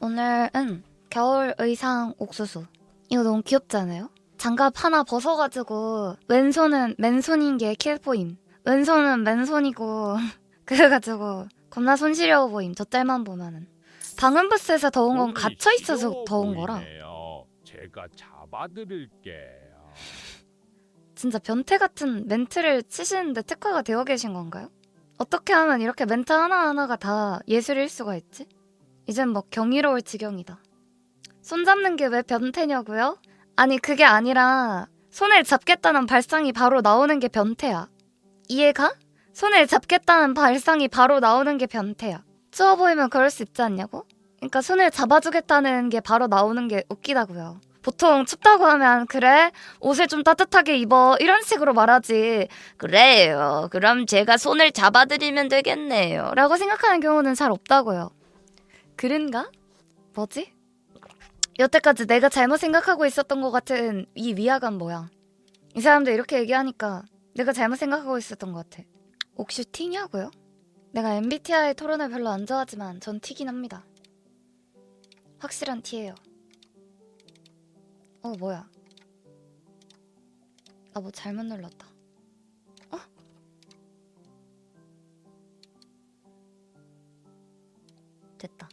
오늘은 겨울 의상 옥수수. 이거 너무 귀엽지 않아요? 장갑 하나 벗어가지고 왼손은 맨손인 게 킬보임. 왼손은 맨손이고 그래가지고 겁나 손시려워 보임. 저 짤만 보면은. 방음 부스에서 더운 건 갇혀 있어서 더운 거라. 제가 잡아드릴게요. 진짜 변태 같은 멘트를 치시는데 특화가 되어 계신 건가요? 어떻게 하면 이렇게 멘트 하나하나가 다 예술일 수가 있지? 이젠 뭐 경이로울 지경이다. 손 잡는 게 왜 변태냐고요? 아니 그게 아니라 손을 잡겠다는 발상이 바로 나오는 게 변태야. 이해가? 손을 잡겠다는 발상이 바로 나오는 게 변태야. 추워 보이면 그럴 수 있지 않냐고? 그러니까 손을 잡아주겠다는 게 바로 나오는 게 웃기다고요. 보통 춥다고 하면 그래 옷을 좀 따뜻하게 입어 이런 식으로 말하지 그래요 그럼 제가 손을 잡아드리면 되겠네요 라고 생각하는 경우는 잘 없다고요 그른가? 뭐지? 여태까지 내가 잘못 생각하고 있었던 것 같은 이 위화감 뭐야 이 사람들 이렇게 얘기하니까 내가 잘못 생각하고 있었던 것 같아 혹시 티냐고요? 내가 MBTI 토론을 별로 안 좋아하지만 전 티긴 합니다 확실한 티예요 어 뭐야 나 뭐 잘못 눌렀다 어? 됐다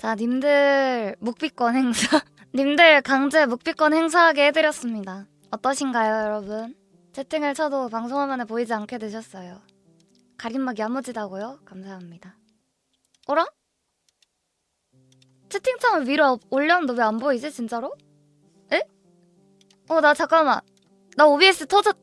자 님들 묵비권 행사 님들 강제 묵비권 행사하게 해드렸습니다 어떠신가요 여러분? 채팅을 쳐도 방송 화면에 보이지 않게 되셨어요 가림막 야무지다고요? 감사합니다 어라? 채팅창을 위로 올렸는데 왜 안 보이지 진짜로? 에? 어 나 잠깐만 나 OBS 터졌